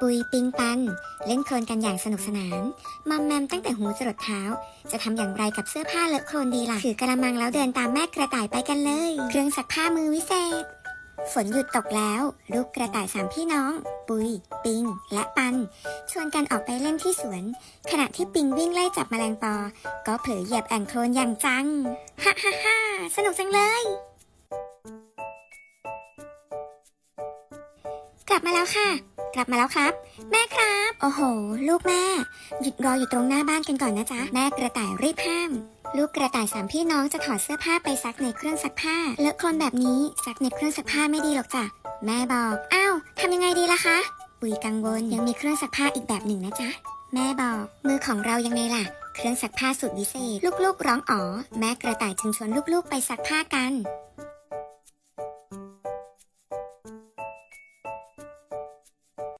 ปุยปิงปัน เล่นโคลนกันอย่างสนุกสนานมอมแมมตั้งแต่หูจรดเท้า จะทำอย่างไรกับเสื้อผ้าเลอะโคลนดีล่ะถือกระมังแล้วเดินตามแม่กระต่ายไปกันเลย เครื่องซักผ้ามือวิเศษ ฝนหยุดตกแล้ว ลูกกระต่ายสามพี่น้อง ปุย ปิง และปัน ชวนกันออกไปเล่นที่สวน ขณะที่ปิงวิ่งไล่จับแมลงปอ ก็เผลอเหยียบแอ่งโคลนอย่างจังฮ่าฮ่าฮ่าสนุกจังเลยกลับมาแล้วค่ะ กลับมาแล้วครับ แม่ครับ โอ้โห ลูกแม่ หยุดรออยู่ตรงหน้าบ้านกันก่อนนะจ๊ะ แม่กระต่ายรีบห้าม ลูกกระต่ายสามพี่น้องจะถอดเสื้อผ้าไปซักในเครื่องซักผ้าเลอะโคลนแบบนี้ซักในเครื่องซักผ้าไม่ดีหรอกจ้ะแม่บอกอ้าวทำยังไงดีล่ะคะปุยกังวลยังมีเครื่องซักผ้าอีกแบบหนึ่งนะจ๊ะแม่บอก มือของเรายังไงล่ะ เครื่องซักผ้าสุดวิเศษ ลูกๆ ร้องอ๋อ แม่กระต่ายจึงชวนลูกๆ ไปซักผ้ากัน